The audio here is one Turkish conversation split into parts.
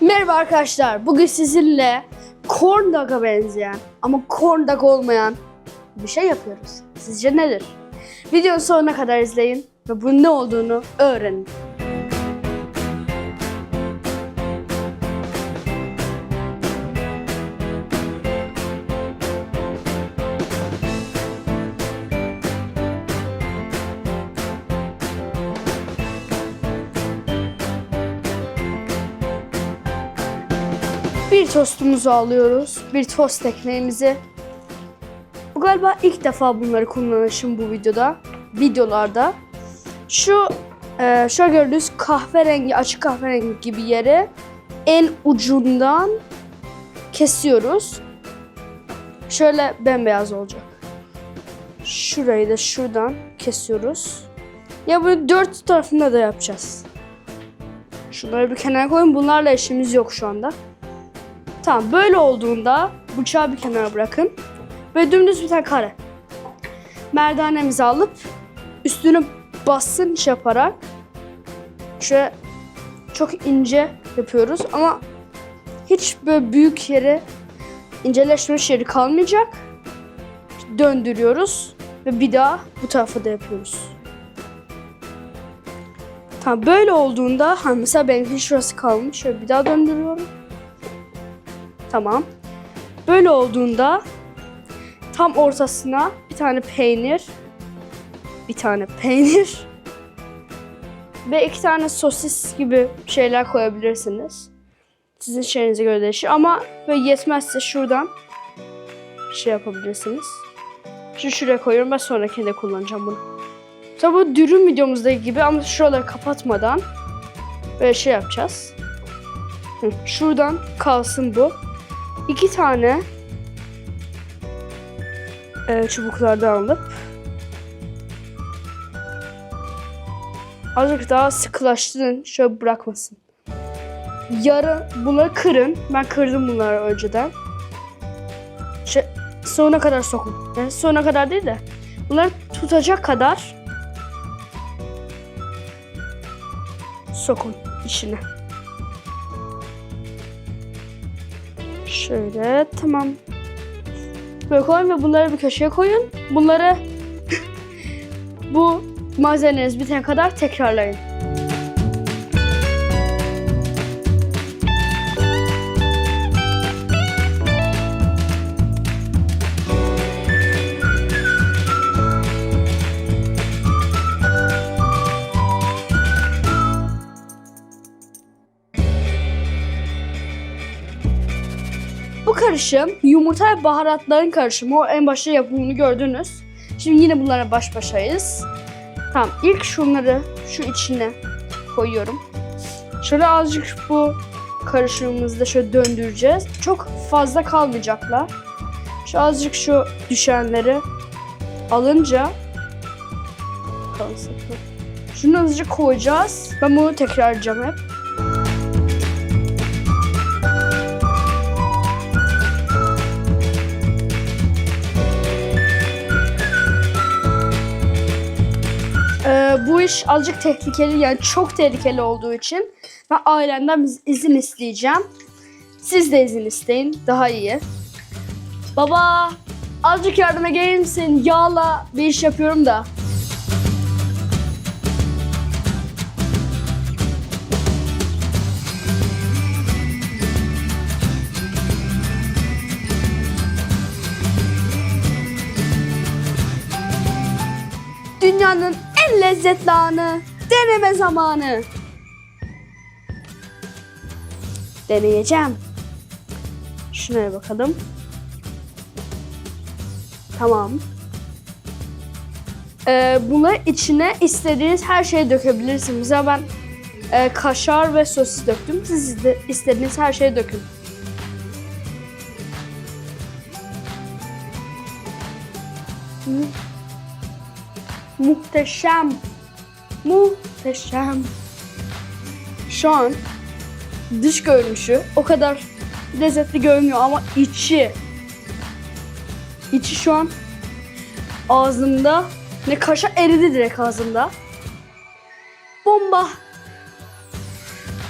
Merhaba arkadaşlar. Bugün sizinle corn dog'a benzeyen ama corn dog olmayan bir şey yapıyoruz. Sizce nedir? Videonun sonuna kadar izleyin ve bunun ne olduğunu öğrenin. Bir tostumuzu alıyoruz. Bir tost ekmeğimizi. Bu galiba ilk defa bunları kullanışım bu videoda. Videolarda. Şu e, şöyle gördüğünüz kahverengi, açık kahverengi gibi yeri en ucundan kesiyoruz. Şöyle bembeyaz olacak. Şurayı da şuradan kesiyoruz. Ya bunu dört tarafında da yapacağız. Şunları bir kenara koyun. Bunlarla işimiz yok şu anda. Tamam böyle olduğunda bıçağı bir kenara bırakın. Ve dümdüz bir tane kare. Merdanemizi alıp üstünü basınç yaparak şöyle çok ince yapıyoruz ama hiç böyle büyük yeri inceleşmiş yeri kalmayacak. Döndürüyoruz ve bir daha bu tarafa da yapıyoruz. Tamam böyle olduğunda ha mesela benimki şurası kalmış. Şöyle bir daha döndürüyorum. Tamam. Böyle olduğunda tam ortasına bir tane peynir, bir tane peynir ve iki tane sosis gibi şeyler koyabilirsiniz. Sizin şeyinize göre değişir ama böyle yetmezse şuradan şey yapabilirsiniz. Şu şuraya koyuyorum ben sonrakinde kullanacağım bunu. Tabi bu dürüm videomuzdaki gibi ama şuraları kapatmadan böyle şey yapacağız. Şuradan kalsın bu. İki tane e, çubuklardan alıp azıcık daha sıkılaştırın. Şöyle bırakmasın. Yarı bunları kırın. Ben kırdım bunları önceden. Şey, sonuna kadar sokun. Yani sonuna kadar değil de bunları tutacak kadar sokun içine. Şöyle tamam. Böyle koyun ve bunları bir köşeye koyun. Bunları bu malzemeniz bitene kadar tekrarlayın. Karışım yumurta ve baharatların karışımı. O en başta yapımını gördünüz. Şimdi yine bunlara baş başayız. Tamam ilk şunları şu içine koyuyorum. Şöyle azıcık bu karışımımızda şöyle döndüreceğiz. Çok fazla kalmayacaklar. Şu azıcık şu düşenleri alınca kalsın. Şunu azıcık koyacağız. Ben bunu tekrarlayacağım hep. Bu iş azıcık tehlikeli yani çok tehlikeli olduğu için ben ailemden iz- izin isteyeceğim. Siz de izin isteyin daha iyi. Baba azıcık yardıma gelir misin? Yağla bir iş yapıyorum da. Dünyanın en lezzetli anı. Deneme zamanı. Deneyeceğim. Şuna bakalım. Tamam. Ee, buna içine istediğiniz her şeyi dökebilirsiniz. Mesela ben e, kaşar ve sosis döktüm. Siz de istediğiniz her şeyi dökün. Hı. Muhteşem. Muhteşem. Şu an dış görünüşü o kadar lezzetli görünüyor ama içi içi şu an ağzımda ne kaşa eridi direkt ağzımda. Bomba.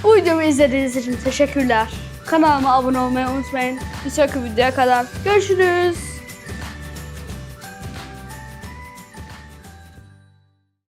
Bu videomu izlediğiniz için teşekkürler. Kanalıma abone olmayı unutmayın. Bir sonraki videoya kadar görüşürüz.